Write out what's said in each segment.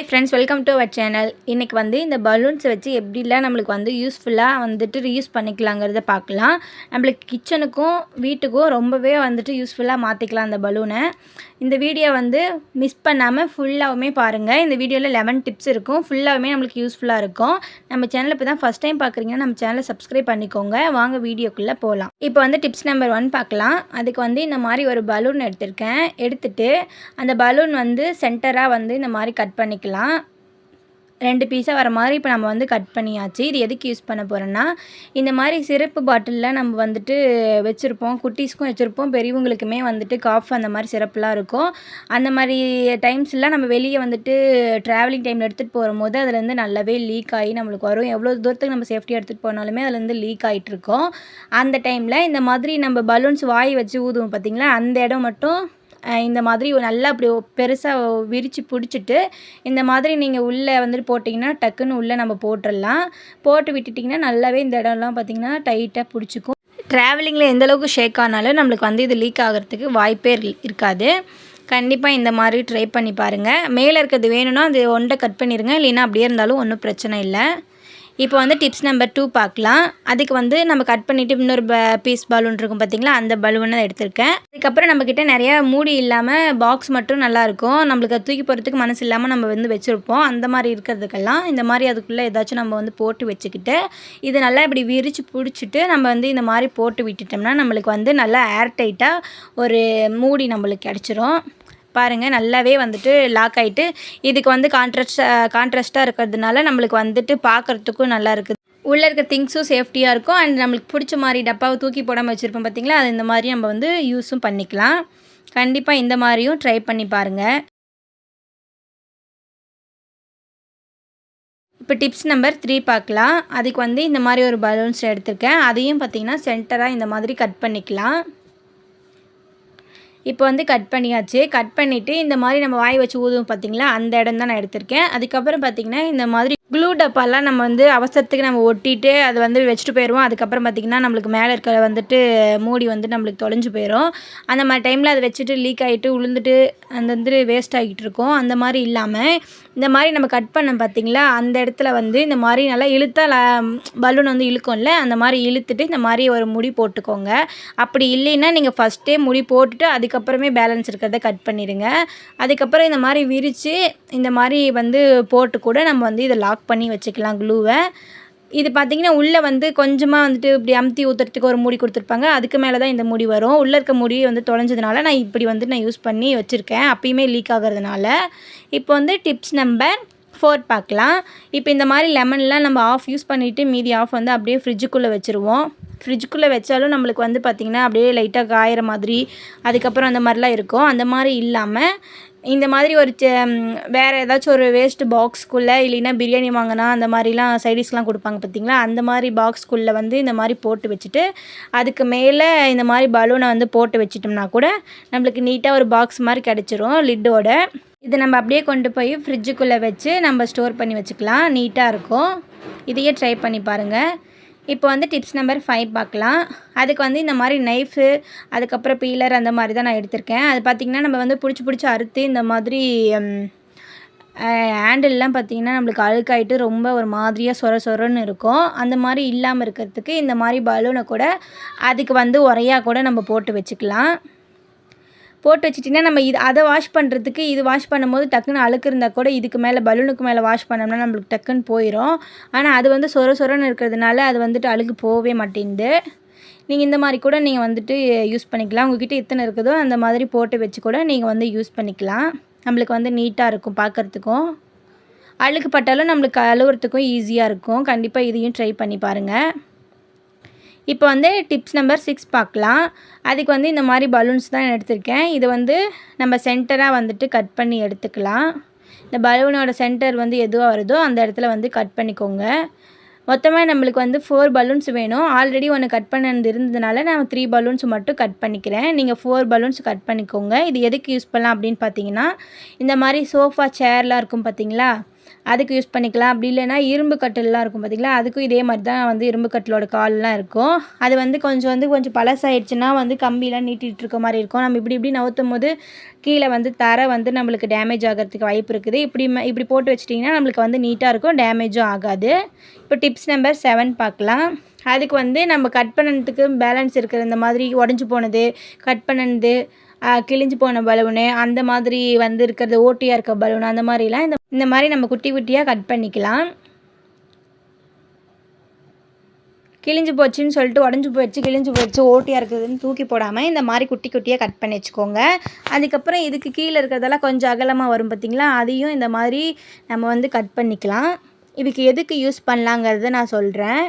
Hi friends welcome to our channel இன்றைக்கி வந்து இந்த பலூன்ஸ் வச்சு எப்படிலாம் நம்மளுக்கு வந்து யூஸ்ஃபுல்லாக வந்துட்டு ரீயூஸ் பண்ணிக்கலாங்கிறத பார்க்கலாம். நம்மளுக்கு கிச்சனுக்கும் வீட்டுக்கும் ரொம்பவே வந்துட்டு யூஸ்ஃபுல்லாக மாற்றிக்கலாம் அந்த பலூனை இந்த வீடியோ வந்து மிஸ் பண்ணாமல் ஃபுல்லாகவுமே பாருங்கள் இந்த வீடியோவில் லெவன் டிப்ஸ் இருக்கும். ஃபுல்லாகவுமே நம்மளுக்கு யூஸ்ஃபுல்லாக இருக்கும். நம்ம சேனல் இப்போ தான் ஃபஸ்ட் டைம் பார்க்குறீங்கன்னா நம்ம சேனலை சப்ஸ்கிரைப் பண்ணிக்கோங்க. வாங்க வீடியோக்குள்ளே போகலாம் இப்போ வந்து டிப்ஸ் நம்பர் ஒன் பார்க்கலாம். அதுக்கு வந்து இந்த மாதிரி ஒரு பலூன் எடுத்திருக்கேன். எடுத்துகிட்டு அந்த பலூன் வந்து சென்டராக வந்து இந்த மாதிரி கட் பண்ணிக்கலாம். ரெண்டு பீஸாக வர மாதிரி இப்போ நம்ம வந்து கட் பண்ணியாச்சு. இது எதுக்கு யூஸ் பண்ண போகிறோன்னா இந்த மாதிரி சிறப்பு பாட்டிலில் நம்ம வந்துட்டு வச்சுருப்போம். குட்டீஸ்க்கும் வச்சுருப்போம். பெரியவங்களுக்குமே வந்துட்டு காஃப் அந்த மாதிரி சிறப்புலாம் இருக்கும். அந்த மாதிரி டைம்ஸ்லாம் நம்ம வெளியே வந்துட்டு ட்ராவலிங் டைமில் எடுத்துகிட்டு போகும்போது அதுலேருந்து நல்லாவே லீக் ஆகி நம்மளுக்கு வரும். எவ்வளோ தூரத்துக்கு நம்ம சேஃப்டியாக எடுத்துகிட்டு போனாலுமே அதுலேருந்து லீக் ஆகிட்டு இருக்கோம் அந்த டைமில் இந்த மாதிரி நம்ம பலூன்ஸ் வாய் வச்சு ஊதுவோம் பார்த்திங்களா அந்த இடம் மட்டும் இந்த மாதிரி நல்லா அப்படி பெருசாக விரித்து பிடிச்சிட்டு இந்த மாதிரி நீங்கள் உள்ளே வந்துட்டு போட்டிங்கன்னா டக்குன்னு உள்ளே நம்ம போட்டுடலாம் போட்டு விட்டுட்டிங்கன்னா நல்லாவே இந்த இடம்லாம் பார்த்திங்கன்னா டைட்டாக பிடிச்சிக்கும். ட்ராவலிங்கில் எந்தளவுக்கு ஷேக் ஆனாலும் நம்மளுக்கு வந்து இது லீக் ஆகிறதுக்கு வாய்ப்பே இருக்காது. கண்டிப்பாக இந்த மாதிரி ட்ரை பண்ணி பாருங்கள் மேலே இருக்கிறது வேணும்னா அது ஒன்றை கட் பண்ணிடுங்க இல்லைன்னா அப்படியே இருந்தாலும் ஒன்றும் பிரச்சனை இல்லை. இப்போ வந்து டிப்ஸ் நம்பர் டூ பார்க்கலாம். அதுக்கு வந்து நம்ம கட் பண்ணிவிட்டு இன்னொரு ப பீஸ் பலூன் இருக்கும் பார்த்திங்களா? அந்த பலூனை எடுத்திருக்கேன். அதுக்கப்புறம் நம்மக்கிட்ட நிறையா மூடி இல்லாமல் பாக்ஸ் மட்டும் நல்லாயிருக்கும் நம்மளுக்கு அது தூக்கி போகிறதுக்கு மனசு இல்லாமல் நம்ம வந்து வச்சுருப்போம். அந்த மாதிரி இருக்கிறதுக்கெல்லாம் இந்த மாதிரி அதுக்குள்ளே ஏதாச்சும் நம்ம வந்து போட்டு வச்சுக்கிட்டு இது நல்லா இப்படி விரித்து பிடிச்சிட்டு நம்ம வந்து இந்த மாதிரி போட்டு விட்டுட்டோம்னா நம்மளுக்கு வந்து நல்லா ஏர் டைட்டாக ஒரு மூடி நம்மளுக்கு கிடச்சிரும். பாருங்கள் நல்லாவே வந்துட்டு லாக் ஆகிட்டு இதுக்கு வந்து கான்ட்ராஸ்ட் கான்ட்ராஸ்ட்டாக இருக்கிறதுனால நம்மளுக்கு வந்துட்டு பார்க்குறதுக்கும் நல்லா இருக்குது. உள்ளே இருக்க திங்ஸும் சேஃப்டியாக இருக்கும். அண்ட் நம்மளுக்கு பிடிச்ச மாதிரி டப்பாவை தூக்கி போடாமல் வச்சுருப்போம் பார்த்திங்களா அது இந்த மாதிரி நம்ம வந்து யூஸும் பண்ணிக்கலாம். கண்டிப்பாக இந்த மாதிரியும் ட்ரை பண்ணி பாருங்கள் இப்போ டிப்ஸ் நம்பர் த்ரீ பார்க்கலாம் அதுக்கு வந்து இந்த மாதிரி ஒரு பலூன்ஸ் எடுத்திருக்கேன். அதையும் பார்த்திங்கன்னா சென்டராக இந்த மாதிரி கட் பண்ணிக்கலாம். இப்போ வந்து கட் பண்ணியாச்சு. கட் பண்ணிவிட்டு இந்த மாதிரி நம்ம வாய் வச்சு ஊதுவோம் பார்த்திங்களா அந்த இடம் தான் நான் எடுத்திருக்கேன். அதுக்கப்புறம் பார்த்திங்கன்னா இந்த மாதிரி க்ளூ டப்பாலாம் நம்ம வந்து அவசரத்துக்கு நம்ம ஒட்டிட்டு அதை வந்து வச்சுட்டு போயிடுவோம் அதுக்கப்புறம் பார்த்திங்கன்னா நம்மளுக்கு மேலே இருக்கிற வந்துட்டு மூடி வந்து நம்மளுக்கு தொலைஞ்சு போயிடும் அந்த மாதிரி டைமில் அதை வச்சுட்டு லீக் ஆகிட்டு உளுந்துட்டு அந்த வந்து வேஸ்ட் ஆகிட்டு இருக்கும். அந்த மாதிரி இல்லாமல் இந்த மாதிரி நம்ம கட் பண்ண பார்த்திங்களா அந்த இடத்துல வந்து இந்த மாதிரி நல்லா இழுத்தால் பலூன் வந்து இழுக்கும்ல அந்த மாதிரி இழுத்துட்டு இந்த மாதிரி ஒரு முடி போட்டுக்கோங்க. அப்படி இல்லைன்னா நீங்கள் ஃபஸ்ட்டே முடி போட்டுட்டு அதுக்கப்புறமே பேலன்ஸ் இருக்கிறத கட் பண்ணிடுங்க. அதுக்கப்புறம் இந்த மாதிரி விரித்து இந்த மாதிரி வந்து போட்டு கூட நம்ம வந்து இதை லாக் பண்ணி வச்சுக்கலாம் க்ளூவை இது பார்த்திங்கன்னா உள்ளே வந்து கொஞ்சமாக வந்துட்டு இப்படி அமுத்தி ஊற்றுறதுக்கு ஒரு மூடி கொடுத்துருப்பாங்க. அதுக்கு மேலே தான் இந்த முடி வரும். உள்ளே இருக்க மூடி வந்து தொலைஞ்சதுனால நான் இப்படி வந்து நான் யூஸ் பண்ணி வச்சுருக்கேன். அப்பயுமே லீக் ஆகிறதுனால. இப்போ வந்து டிப்ஸ் நம்பர் ஃபோர் பார்க்கலாம். இப்போ இந்த மாதிரி லெமன்லாம் நம்ம ஆஃப் யூஸ் பண்ணிவிட்டு மீதி ஆஃப் வந்து அப்படியே ஃப்ரிட்ஜுக்குள்ளே வச்சுருவோம். ஃப்ரிட்ஜுக்குள்ளே வச்சாலும் நம்மளுக்கு வந்து பார்த்திங்கன்னா அப்படியே லைட்டாக காயிற மாதிரி அதுக்கப்புறம் அந்த மாதிரிலாம் இருக்கும். அந்த மாதிரி இல்லாமல் இந்த மாதிரி ஒரு வேறு ஏதாச்சும் ஒரு வேஸ்ட் பாக்ஸ்க்குள்ளே இல்லைன்னா பிரியாணி வாங்கினா அந்த மாதிரிலாம் சைடிஷ்லாம் கொடுப்பாங்க பார்த்தீங்களா அந்த மாதிரி பாக்ஸ்க்குள்ளே வந்து இந்த மாதிரி போட்டு வச்சுட்டு அதுக்கு மேலே இந்த மாதிரி பலூனை வந்து போட்டு வச்சிட்டோம்னா கூட நம்மளுக்கு நீட்டாக ஒரு பாக்ஸ் மாதிரி கிடச்சிரும் லிட்டோட. இதை நம்ம அப்படியே கொண்டு போய் ஃப்ரிட்ஜுக்குள்ளே வச்சு நம்ம ஸ்டோர் பண்ணி வச்சுக்கலாம். நீட்டாக இருக்கும். இதையே ட்ரை பண்ணி பாருங்கள் இப்போ வந்து டிப்ஸ் நம்பர் ஃபைவ் பார்க்கலாம். அதுக்கு வந்து இந்த மாதிரி நைஃபு அதுக்கப்புறம் பீலர் அந்த மாதிரி தான் நான் எடுத்திருக்கேன். அது பார்த்திங்கன்னா நம்ம வந்து பிடிச்சி பிடிச்சி அறுத்து இந்த மாதிரி ஹேண்டில்லாம் பார்த்திங்கன்னா நம்மளுக்கு அழுக்காயிட்டு ரொம்ப ஒரு மாதிரியாக சொர சொரன்னு இருக்கும். அந்த மாதிரி இல்லாமல் இருக்கிறதுக்கு இந்த மாதிரி பலூனை கூட அதுக்கு வந்து உரையாக கூட நம்ம போட்டு வச்சுக்கலாம். போட்டு வச்சிட்டிங்கன்னா நம்ம இது அதை வாஷ் பண்ணுறதுக்கு இது வாஷ் பண்ணும்போது டக்குன்னு அழுக்கு இருந்தால் கூட இதுக்கு மேலே பலூனுக்கு மேலே வாஷ் பண்ணோம்னா நம்மளுக்கு டக்குன்னு போயிடும் ஆனால் அது வந்து சொர சொரன்னு இருக்கிறதுனால அது வந்துட்டு அழுகு போகவே மாட்டேங்குது. நீங்கள் இந்த மாதிரி கூட நீங்கள் வந்துட்டு யூஸ் பண்ணிக்கலாம். உங்ககிட்ட எத்தனை இருக்குதோ அந்த மாதிரி போட்டு வச்சு கூட நீங்கள் வந்து யூஸ் பண்ணிக்கலாம். நம்மளுக்கு வந்து நீட்டாக இருக்கும் பார்க்குறதுக்கும் அழுக்கு பட்டாலும் நம்மளுக்கு அழுகுறதுக்கும் ஈஸியாக இருக்கும். கண்டிப்பாக இதையும் ட்ரை பண்ணி பாருங்கள் இப்போ வந்து டிப்ஸ் நம்பர் சிக்ஸ் பார்க்கலாம். அதுக்கு வந்து இந்த மாதிரி பலூன்ஸ் தான் எடுத்திருக்கேன். இது வந்து நம்ம சென்டராக வந்துட்டு கட் பண்ணி எடுத்துக்கலாம். இந்த பலூனோட சென்டர் வந்து எதுவாக வருதோ அந்த இடத்துல வந்து கட் பண்ணிக்கோங்க. மொத்தமாக நம்மளுக்கு வந்து ஃபோர் பலூன்ஸ் வேணும். ஆல்ரெடி ஒன்று கட் பண்ணது இருந்ததுனால நான் த்ரீ பலூன்ஸ் மட்டும் கட் பண்ணிக்கிறேன். நீங்கள் ஃபோர் பலூன்ஸ் கட் பண்ணிக்கோங்க. இது எதுக்கு யூஸ் பண்ணலாம் அப்படின்னு பார்த்தீங்கன்னா இந்த மாதிரி சோஃபா சேர்லாம் இருக்கும் பார்த்தீங்களா? அதுக்கு யூஸ் பண்ணிக்கலாம். அப்படி இல்லைன்னா இரும்பு கட்டிலெலாம் இருக்கும் பார்த்திங்களா அதுக்கும் இதே மாதிரி தான் வந்து இரும்பு கட்டிலோட கால்லாம் இருக்கும். அது வந்து கொஞ்சம் வந்து கொஞ்சம் பழசாயிடுச்சுன்னா வந்து கம்பிலாம் நீட்டிகிட்டு இருக்க மாதிரி இருக்கும். நம்ம இப்படி இப்படி நவுத்தும் போது கீழே வந்து தரை வந்து நம்மளுக்கு டேமேஜ் ஆகிறதுக்கு வாய்ப்பு இருக்குது. இப்படி இப்படி போட்டு வச்சிட்டிங்கன்னா நம்மளுக்கு வந்து நீட்டாக இருக்கும். டேமேஜும் ஆகாது. இப்போ டிப்ஸ் நம்பர் செவன் பார்க்கலாம். அதுக்கு வந்து நம்ம கட் பண்ணதுக்கு பேலன்ஸ் இருக்கிற இந்த மாதிரி உடஞ்சி போனது கட் பண்ணது கிழிஞ்சு போன பலூனு அந்த மாதிரி வந்து இருக்கிறது ஓட்டியாக இருக்க பலூன் அந்த மாதிரிலாம் இந்த இந்த மாதிரி நம்ம குட்டி குட்டியாக கட் பண்ணிக்கலாம். கிழிஞ்சு போச்சுன்னு சொல்லிட்டு உடஞ்சி போயிடுச்சு கிழிஞ்சு போயிடுச்சு ஓட்டியாக இருக்குதுன்னு தூக்கி போடாமல் இந்த மாதிரி குட்டி குட்டியாக கட் பண்ணி வச்சுக்கோங்க. அதுக்கப்புறம் இதுக்கு கீழே இருக்கிறதெல்லாம் கொஞ்சம் அகலமாக வரும் பார்த்திங்களா? அதையும் இந்த மாதிரி நம்ம வந்து கட் பண்ணிக்கலாம். இதுக்கு எதுக்கு யூஸ் பண்ணலாங்கிறத நான் சொல்கிறேன்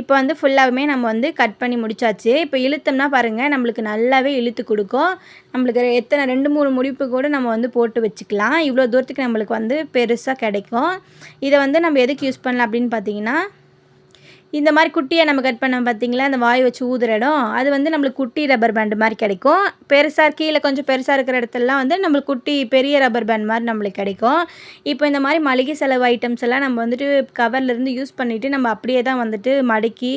இப்போ வந்து ஃபுல்லாகவுமே நம்ம வந்து கட் பண்ணி முடிச்சாச்சு. இப்போ இழுத்தோம்னா பாருங்கள் நம்மளுக்கு நல்லாவே இழுத்து கொடுக்கும். நம்மளுக்கு எத்தனை ரெண்டு மூணு முடிப்பு கூட நம்ம வந்து போட்டு வச்சுக்கலாம். இவ்வளோ தூரத்துக்கு நம்மளுக்கு வந்து பெருசாக கிடைக்கும். இதை வந்து நம்ம எதுக்கு யூஸ் பண்ணலாம் அப்படின்னு பார்த்தீங்கன்னா இந்த மாதிரி குட்டியாக நம்ம கட் பண்ண பார்த்தீங்களா? அந்த வாய் வச்சு ஊதுற இடம். அது வந்து நம்மளுக்கு குட்டி ரப்பர் பேண்டு மாதிரி கிடைக்கும். பெருசாக கீழே கொஞ்சம் பெருசாக இருக்கிற இடத்துலலாம் வந்து நம்மளுக்கு குட்டி பெரிய ரப்பர் பேண்ட் மாதிரி நம்மளுக்கு கிடைக்கும். இப்போ இந்த மாதிரி மளிகை செலவு ஐட்டம்ஸ் எல்லாம் நம்ம வந்துட்டு கவர்லேருந்து யூஸ் பண்ணிவிட்டு நம்ம அப்படியே தான் வந்துட்டு மடக்கி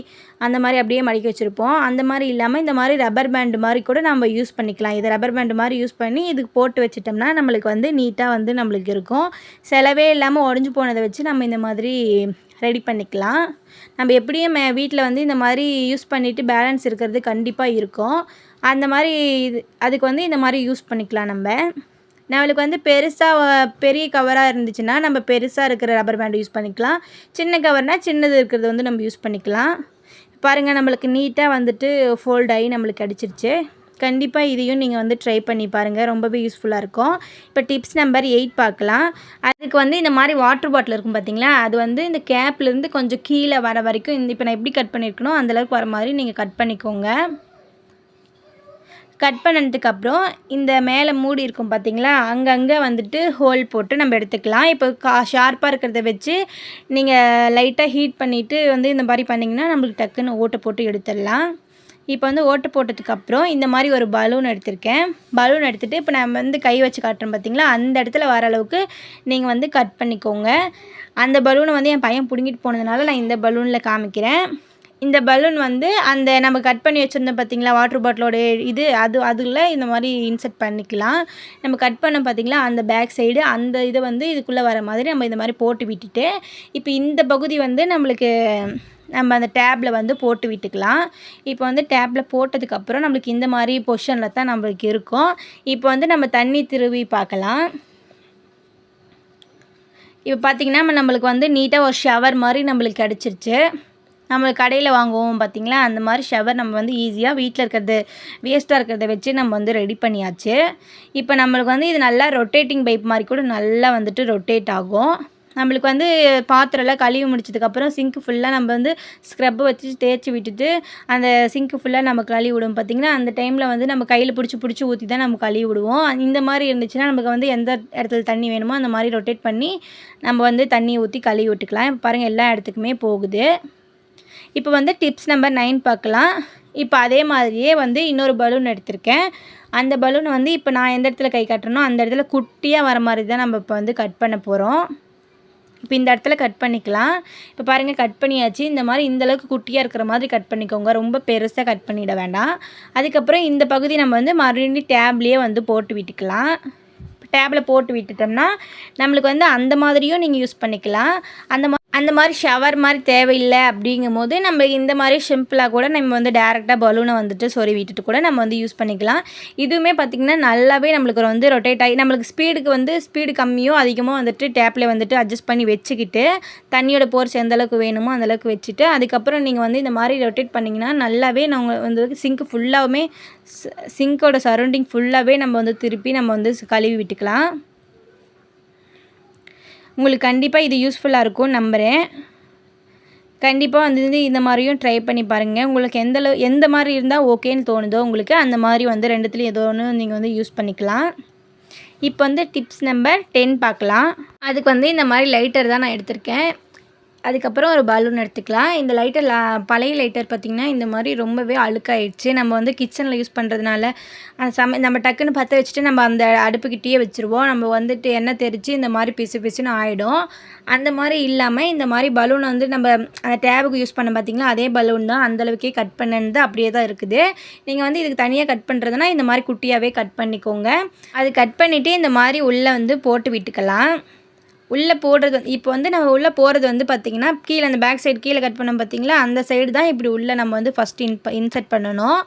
அந்த மாதிரி அப்படியே மடக்கி வச்சுருப்போம். அந்த மாதிரி இல்லாமல் இந்த மாதிரி ரப்பர் பேண்டு மாதிரி கூட நம்ம யூஸ் பண்ணிக்கலாம். இதை ரப்பர் பேண்டு மாதிரி யூஸ் பண்ணி இதுக்கு போட்டு வச்சிட்டோம்னா நம்மளுக்கு வந்து நீட்டாக வந்து நம்மளுக்கு இருக்கும். செலவே இல்லாமல் உடஞ்சி போனதை வச்சு நம்ம இந்த மாதிரி ரெடி பண்ணிக்கலாம். நம்ம எப்படியும் மே வீட்டில் வந்து இந்த மாதிரி யூஸ் பண்ணிவிட்டு பேலன்ஸ் இருக்கிறது கண்டிப்பாக இருக்கும். அந்த மாதிரி இது அதுக்கு வந்து இந்த மாதிரி யூஸ் பண்ணிக்கலாம் நம்ம. நம்மளுக்கு வந்து பெருசாக பெரிய கவராக இருந்துச்சுன்னா நம்ம பெருசாக இருக்கிற ரப்பர் பேண்ட் யூஸ் பண்ணிக்கலாம். சின்ன கவர்னால் சின்னது இருக்கிறது வந்து நம்ம யூஸ் பண்ணிக்கலாம். பாருங்கள் நம்மளுக்கு நீட்டாக வந்துட்டு ஃபோல்ட் ஆகி நம்மளுக்கு அடிச்சிருச்சு. கண்டிப்பாக இதையும் நீங்கள் வந்து ட்ரை பண்ணி பாருங்கள் ரொம்பவே யூஸ்ஃபுல்லாக இருக்கும். இப்போ டிப்ஸ் நம்பர் எயிட் பார்க்கலாம். அதுக்கு வந்து இந்த மாதிரி வாட்டர் பாட்டில் இருக்கும் பார்த்தீங்களா அது வந்து இந்த கேப்லேருந்து கொஞ்சம் கீழே வர வரைக்கும் இந்த இப்போ நான் எப்படி கட் பண்ணியிருக்கணும் அந்தளவுக்கு வர மாதிரி நீங்கள் கட் பண்ணிக்கோங்க. கட் பண்ணதுக்கப்புறம் இந்த மேலே மூடி இருக்கும் பார்த்தீங்களா அங்கங்கே வந்துட்டு ஹோல் போட்டு நம்ம எடுத்துக்கலாம். இப்போ கா ஷார்ப்பாக இருக்கிறத வச்சு நீங்கள் லைட்டாக ஹீட் பண்ணிவிட்டு வந்து இந்த மாதிரி பண்ணிங்கன்னா நம்மளுக்கு டக்குன்னு ஓட்டை போட்டு எடுத்துடலாம். இப்போ வந்து ஓட்டு போட்டதுக்கப்புறம் இந்த மாதிரி ஒரு பலூன் எடுத்திருக்கேன். பலூன் எடுத்துகிட்டு இப்போ நம்ம வந்து கை வச்சு காட்டுறோம் பார்த்தீங்களா? அந்த இடத்துல வர அளவுக்கு நீங்கள் வந்து கட் பண்ணிக்கோங்க. அந்த பலூனை வந்து என் பையன் பிடுங்கிட்டு போனதுனால நான் இந்த பலூனில் காமிக்கிறேன். இந்த பலூன் வந்து அந்த நம்ம கட் பண்ணி வச்சுருந்தோம் பார்த்தீங்களா வாட்டர் பாட்டிலோட இது அது அதில் இந்த மாதிரி இன்செர்ட் பண்ணிக்கலாம். நம்ம கட் பண்ண பார்த்திங்களா அந்த பேக் சைடு அந்த இதை வந்து இதுக்குள்ளே வர மாதிரி நம்ம இந்த மாதிரி போட்டு விட்டுட்டு இப்போ இந்த பகுதி வந்து நம்மளுக்கு நம்ம அந்த டேப்பில் வந்து போட்டு விட்டுக்கலாம். இப்போ வந்து டேப்பில் போட்டதுக்கப்புறம் நம்மளுக்கு இந்த மாதிரி பொஷனில் தான் நம்மளுக்கு இருக்கும். இப்போ வந்து நம்ம தண்ணி திருவி பார்க்கலாம். இப்போ பார்த்திங்கன்னா நம்மளுக்கு வந்து நீட்டாக ஒரு ஷவர் மாதிரி நம்மளுக்கு கிடச்சிருச்சு. நம்ம கடையில் வாங்குவோம் பார்த்திங்களா? அந்த மாதிரி ஷவர் நம்ம வந்து ஈஸியாக வீட்டில் இருக்கிறது வேஸ்ட்டாக இருக்கிறத வச்சு நம்ம வந்து ரெடி பண்ணியாச்சு. இப்போ நம்மளுக்கு வந்து இது நல்லா ரொட்டேட்டிங் பைப் மாதிரி கூட நல்லா வந்துட்டு ரொட்டேட் ஆகும். நம்மளுக்கு வந்து பாத்திரம்லாம் கழுவி முடிச்சதுக்கப்புறம் சிங்க்கு ஃபுல்லாக நம்ம வந்து ஸ்க்ரப்பு வச்சு தேய்ச்சி விட்டுட்டு அந்த சிங்க்கு ஃபுல்லாக நம்ம கழுவி விடுவோம். பார்த்திங்கன்னா அந்த டைமில் வந்து நம்ம கையில் பிடிச்சி பிடிச்சி ஊற்றி தான் நம்ம கழுவி விடுவோம். இந்த மாதிரி இருந்துச்சுன்னா நமக்கு வந்து எந்த இடத்துல தண்ணி வேணுமோ அந்த மாதிரி ரொட்டேட் பண்ணி நம்ம வந்து தண்ணி ஊற்றி கழுவி விட்டுக்கலாம். பாருங்கள் எல்லா இடத்துக்குமே போகுது. இப்போ வந்து டிப்ஸ் நம்பர் நைன் பார்க்கலாம். இப்போ அதே மாதிரியே வந்து இன்னொரு பலூன் எடுத்திருக்கேன். அந்த பலூன் வந்து இப்போ நான் எந்த இடத்துல கை கட்டுறேனோ அந்த இடத்துல குட்டியாக வர மாதிரி தான் நம்ம இப்போ வந்து கட் பண்ண போகிறோம் இப்போ இந்த இடத்துல கட் பண்ணிக்கலாம். இப்போ பாருங்கள் கட் பண்ணியாச்சு. இந்த மாதிரி இந்தளவுக்கு குட்டியாக இருக்கிற மாதிரி கட் பண்ணிக்கோங்க. ரொம்ப பெருசாக கட் பண்ணிட வேண்டாம். அதுக்கப்புறம் இந்த பகுதி நம்ம வந்து மறுபடியும் டேப்லேயே வந்து போட்டு விட்டுக்கலாம். டேப்பில் போட்டு விட்டுட்டோம்னா நம்மளுக்கு வந்து அந்த மாதிரியும் நீங்கள் யூஸ் பண்ணிக்கலாம். அந்த மாதிரி அந்த மாதிரி ஷவர் மாதிரி தேவையில்லை அப்படிங்கும் போது நம்ம இந்த மாதிரி சிம்பிளாக கூட நம்ம வந்து டேரெக்டாக பலூனை வந்துட்டு சொறி விட்டுட்டு கூட நம்ம வந்து யூஸ் பண்ணிக்கலாம். இதுவுமே பார்த்திங்கன்னா நல்லாவே நம்மளுக்கு வந்து ரொட்டேட் ஆகி நம்மளுக்கு ஸ்பீடுக்கு வந்து ஸ்பீடு கம்மியோ அதிகமாக வந்துட்டு டேப்பில் வந்துட்டு அட்ஜஸ்ட் பண்ணி வச்சுக்கிட்டு தண்ணியோட போர்ஸ் எந்த அளவுக்கு வேணுமோ அந்தளவுக்கு வச்சுட்டு அதுக்கப்புறம் நீங்கள் வந்து இந்த மாதிரி ரொட்டேட் பண்ணிங்கன்னா நல்லாவே நம்ம வந்து சிங்க்கு ஃபுல்லாகவுமே சிங்கோட சரௌண்டிங் ஃபுல்லாகவே நம்ம வந்து திருப்பி நம்ம வந்து கழுவி விட்டுக்கலாம். உங்களுக்கு கண்டிப்பாக இது யூஸ்ஃபுல்லாக இருக்கும் நம்புகிறேன் கண்டிப்பாக வந்து இந்த மாதிரியும் ட்ரை பண்ணி பாருங்கள் உங்களுக்கு எந்த எந்த மாதிரி இருந்தால் ஓகேன்னு தோணுதோ உங்களுக்கு அந்த மாதிரி வந்து ரெண்டுத்துலேயும் ஏதோ ஒன்று நீங்கள் வந்து யூஸ் பண்ணிக்கலாம். இப்போ வந்து டிப்ஸ் நம்பர் டென் பார்க்கலாம். அதுக்கு வந்து இந்த மாதிரி லைட்டர் தான் நான் எடுத்திருக்கேன். அதுக்கப்புறம் ஒரு பலூன் எடுத்துக்கலாம். இந்த லைட்டர் லா பழைய லைட்டர் பார்த்திங்கன்னா இந்த மாதிரி ரொம்பவே அழுக்காயிடுச்சு. நம்ம வந்து கிச்சனில் யூஸ் பண்ணுறதுனால அந்த சம நம்ம டக்குன்னு பற்ற வச்சுட்டு நம்ம அந்த அடுப்புக்கிட்டேயே வச்சுருவோம். நம்ம வந்துட்டு எண்ணெய் தெரித்து இந்த மாதிரி பிசு பிசுன்னு ஆகிடும் அந்த மாதிரி இல்லாமல் இந்த மாதிரி பலூன் வந்து நம்ம அந்த டேபுக்கு யூஸ் பண்ண பார்த்திங்களா அதே பலூன் தான் அந்தளவுக்கே கட் பண்ணது அப்படியே தான் இருக்குது. நீங்கள் வந்து இதுக்கு தனியாக கட் பண்ணுறதுனா இந்த மாதிரி குட்டியாகவே கட் பண்ணிக்கோங்க. அது கட் பண்ணிவிட்டு இந்த மாதிரி உள்ளே வந்து போட்டு விட்டுக்கலாம். உள்ளே போடுறது இப்போ வந்து நம்ம உள்ளே போகிறது வந்து பார்த்திங்கன்னா கீழே அந்த பேக் சைடு கீழே கட் பண்ணோம் பார்த்திங்களா அந்த சைடு தான் இப்படி உள்ளே நம்ம வந்து ஃபஸ்ட் இன் இன்சர்ட் பண்ணணும்.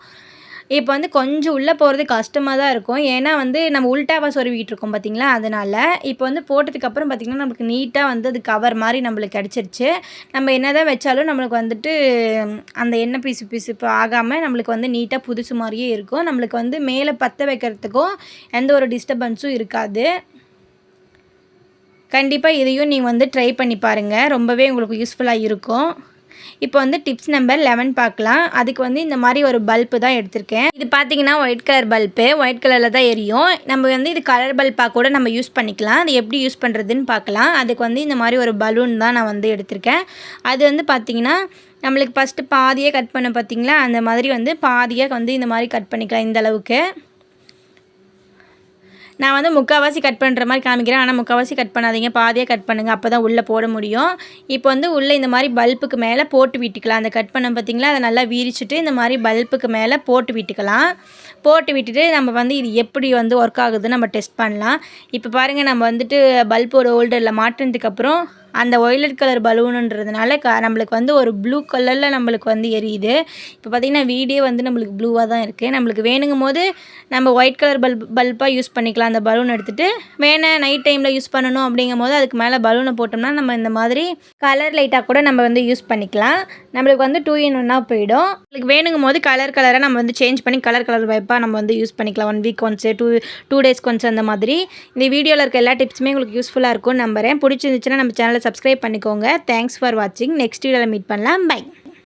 இப்போ வந்து கொஞ்சம் உள்ளே போகிறது கஷ்டமாக தான் இருக்கும். ஏன்னா வந்து நம்ம உள்டாவாக சொருவிக்கிட்டு இருக்கோம் பார்த்திங்களா அதனால் இப்போ வந்து போட்டதுக்கப்புறம் பார்த்திங்கன்னா நம்மளுக்கு நீட்டாக வந்து அது கவர் மாதிரி நம்மளுக்கு கிடச்சிருச்சு. நம்ம என்ன தான் வச்சாலும் நம்மளுக்கு வந்துட்டு அந்த எண்ணெய் பீசு பிசுப்பு ஆகாமல் நம்மளுக்கு வந்து நீட்டாக புதுசு மாதிரியே இருக்கும். நம்மளுக்கு வந்து மேலே பற்ற வைக்கிறதுக்கும் எந்த ஒரு டிஸ்டர்பன்ஸும் இருக்காது. கண்டிப்பாக இதையும் நீங்கள் வந்து ட்ரை பண்ணி பாருங்கள் ரொம்பவே உங்களுக்கு யூஸ்ஃபுல்லாக இருக்கும். இப்போ வந்து டிப்ஸ் நம்பர் லெவன் பார்க்கலாம். அதுக்கு வந்து இந்த மாதிரி ஒரு பல்பு தான் எடுத்திருக்கேன். இது பார்த்தீங்கன்னா ஒயிட் கலர் பல்பு ஒயிட் கலரில் தான் எரியும். நம்ம வந்து இது கலர் பல்பாக கூட நம்ம யூஸ் பண்ணிக்கலாம். அது எப்படி யூஸ் பண்ணுறதுன்னு பார்க்கலாம். அதுக்கு வந்து இந்த மாதிரி ஒரு பலூன் தான் நான் வந்து எடுத்திருக்கேன். அது வந்து பார்த்திங்கன்னா நம்மளுக்கு ஃபஸ்ட்டு பாதியாக கட் பண்ண பார்த்திங்களா அந்த மாதிரி வந்து பாதியாக வந்து இந்த மாதிரி கட் பண்ணிக்கலாம் இந்த அளவுக்கு. நான் வந்து முக்கால்வாசி கட் பண்ணுற மாதிரி காமிக்கிறேன். ஆனால் முக்கால்வாசி கட் பண்ணாதீங்க. பாதியாக கட் பண்ணுங்கள் அப்போ தான் உள்ளே போட முடியும். இப்போ வந்து உள்ளே இந்த மாதிரி பல்புக்கு மேலே போட்டு விட்டுக்கலாம். அந்த கட் பண்ண பார்த்திங்களா அதை நல்லா வீரிச்சிட்டு இந்த மாதிரி பல்புக்கு மேலே போட்டு விட்டுக்கலாம். போட்டு விட்டுட்டு நம்ம வந்து இது எப்படி வந்து ஒர்க் ஆகுதுன்னு நம்ம டெஸ்ட் பண்ணலாம். இப்போ பாருங்கள் நம்ம வந்துட்டு பல்போட ஹோல்டரில் மாட்டினதுக்கப்புறம் அந்த ஒய்லட் கலர் பலூனுன்றதுனால க நம்மளுக்கு வந்து ஒரு ப்ளூ கலரில் நம்மளுக்கு வந்து எரியுது. இப்போ பார்த்திங்கன்னா வீடியோ வந்து நம்மளுக்கு ப்ளூவாக தான் இருக்குது நம்மளுக்கு வேணுங்கும் போது நம்ம ஒயிட் கலர் பல்ப் பல்பாக யூஸ் பண்ணிக்கலாம். அந்த பலூன் எடுத்துகிட்டு வேணாம் நைட் டைமில் யூஸ் பண்ணணும் அப்படிங்கும் போது அதுக்கு மேலே பலூனை போட்டோம்னா நம்ம இந்த மாதிரி கலர் லைட்டாக கூட நம்ம வந்து யூஸ் பண்ணிக்கலாம். நம்மளுக்கு வந்து டூ இன் ஒன்னாக போயிடும். நம்மளுக்கு வேணுங்கும் போது கலர் கலராக நம்ம வந்து சேஞ்ச் பண்ணி கலர் கலர் வைப்பாக நம்ம வந்து யூஸ் பண்ணிக்கலாம். One week once two two days once அந்த மாதிரி. இந்த வீடியோவில் இருக்க எல்லா டிப்ஸுமே உங்களுக்கு யூஸ்ஃபுல்லாக இருக்கும்னு நம்புகிறேன் பிடிச்சிருந்துச்சுன்னா நம்ம சேனலை சப்ஸ்கிரைப் பண்ணிக்கோங்க. தேங்க்ஸ் ஃபார் வாட்சிங் நெக்ஸ்ட் வீடியோவில் மீட் பண்ணலாம். பை